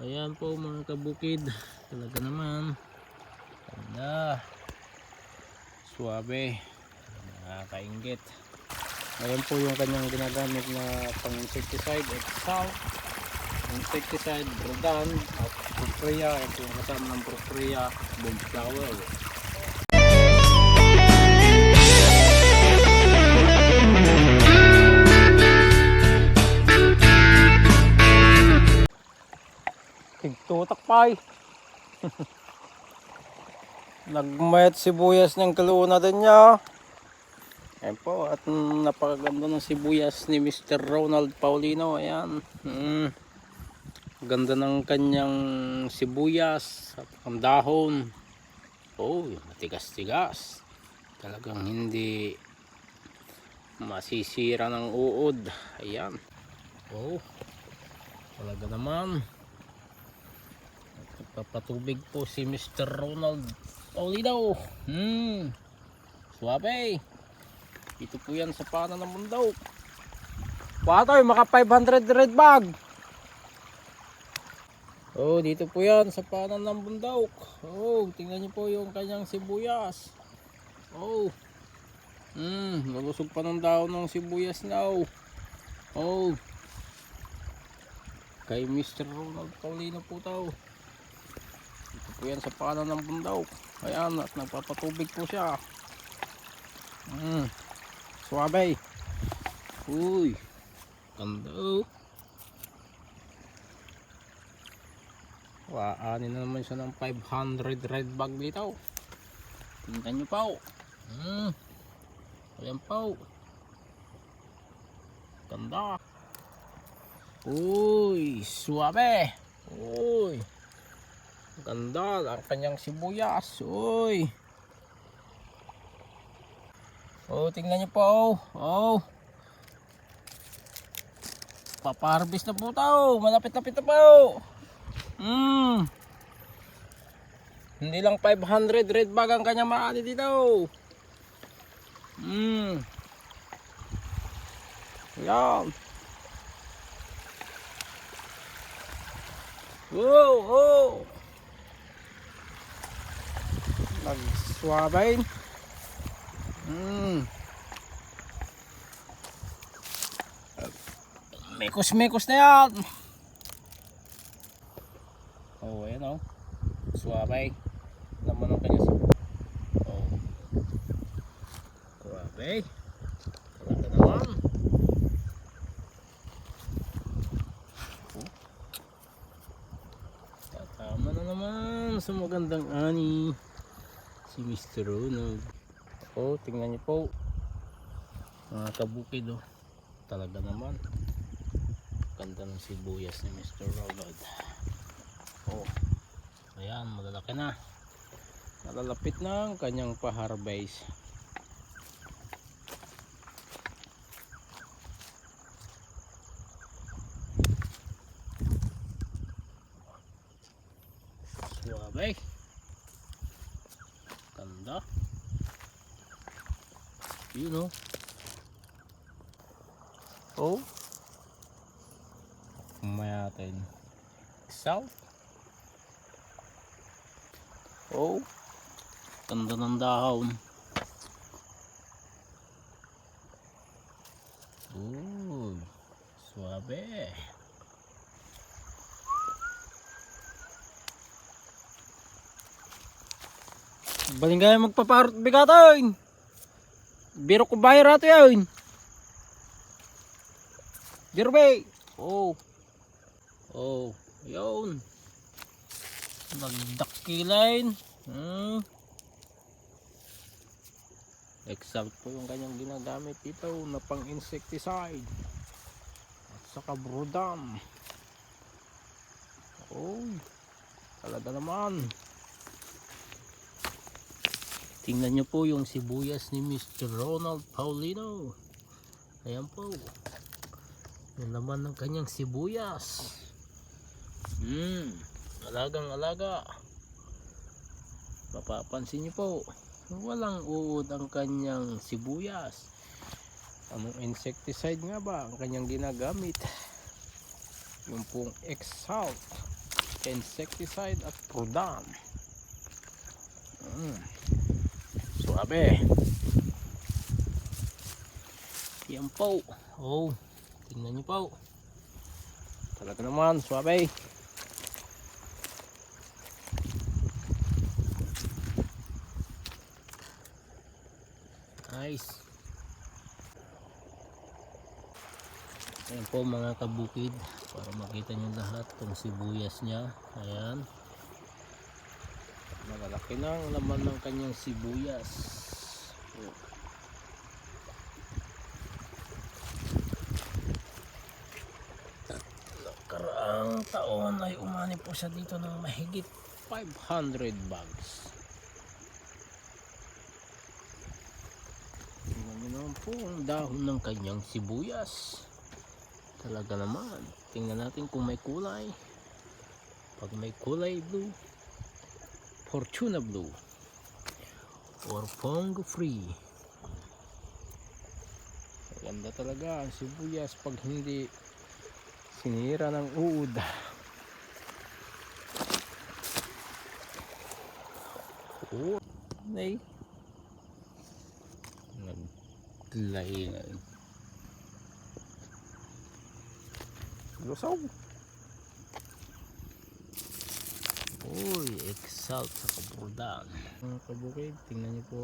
ayan po mga kabukid. Talaga naman. Ganda. Suwabe. Nakakaingit. Ayan po yung kanyang ginagamit na pang insecticide at salt. Insecticide, Rodan, at Propria. Ito yung kasama ng Propria, Boom Tigtutak pay. Nagmayat sibuyas ng kaluna din niya. Ayan po, at napakaganda ng sibuyas ni Mr. Ronald Paulino. Ayan. Mm. Ganda ng kanyang sibuyas at ang dahon. Oh, matigas-tigas. Talagang hindi masisira ng uod. Ayan. Oh, talaga naman. Nagpapatubig po si Mr. Ronald Paulino. Hmm. Suwabe. Ito po yan sa pana ng bundok. Patoy, maka 500 red bag. Oh, dito po yan sa pana ng bundok. Oh, tingnan niyo po yung kanyang sibuyas. Oh. Hmm, nalusog pa ng daon ng sibuyas now. Oh. Kay Mr. Ronald Paulino po tao. Po yan sa pana ng bundok. Ayan, at nagpapatubig po siya. Hmm. Suwabe. Uy. Ganda oh. Waani na naman siya ng 500 red bag dito. Tingnan nyo pa oh. Hmm. Ayan pa oh. Ganda. Uy. Suwabe. Uy. Ganda. Ang kanyang sibuyas. Uy. Oh, tingnan niyo po. Oh. oh. Paparvest na po tao. Malapit-lapit na po. Hmm. Hindi lang 500 red bag ang kanya maani dito. Hmm. Yan. Wow, oh. Nagswabain. Hmm. Mekos-mekos na yan. Oh, ayan oh. Suwabay. Laman ng kanya. Oh. Suwabay. Talaga naman. Oh. Tatama na naman sa magandang ani. Si Mr. Ronald. Oh, tingnan niyo po. Mga kabukid oh. Talaga naman. Ganda ng sibuyas ni Mr. Ronald. Oh. Ayan, malalaki na. Nalalapit na ang kanyang pa-harvest. Suwabe. Ganda. Yun oh. Oh. Mayatin. South. Oh. Ganda ng dahon. Uy. Suwabe. Baling kaya magpaparot bigatoy. Biro ko bayar ato yun. Biro ba? Oh. Oh. Yun. Nagdakilain. Hmm. Exact po yung kanyang ginagamit dito na pang insecticide. At saka brodam. Oh. Talaga naman. Tingnan nyo po yung sibuyas ni Mr. Ronald Paulino. Ayan po. Yung laman ng kanyang sibuyas. Hmm. Alagang alaga. Mapapansin nyo po. Walang uod ang kanyang sibuyas. Anong insecticide nga ba ang kanyang ginagamit? Yung pong X-Salt. insecticide at Prodam. Mm. Suabe. Yan po. Oh, tingnan niyo po. Talaga naman, suabe. Nice. Ayan po mga kabukid para makita nyo lahat itong sibuyas niya. Ayan. Malalaki na ang laman ng kanyang sibuyas. Oh. Nakaraang taon ay umani po siya dito ng mahigit 500 bags. Tingnan nyo naman po ang dahon ng kanyang sibuyas. Talaga naman. Tingnan natin kung may kulay. Pag may kulay blue, Fortuna Blue or Pongo Free. Maganda talaga ang sibuyas pag hindi sinira ng uod. Oh, nay. Naglahi na. Lusaw. Uy, exalt sa kaburdan. Mga kabukid, tingnan niyo po.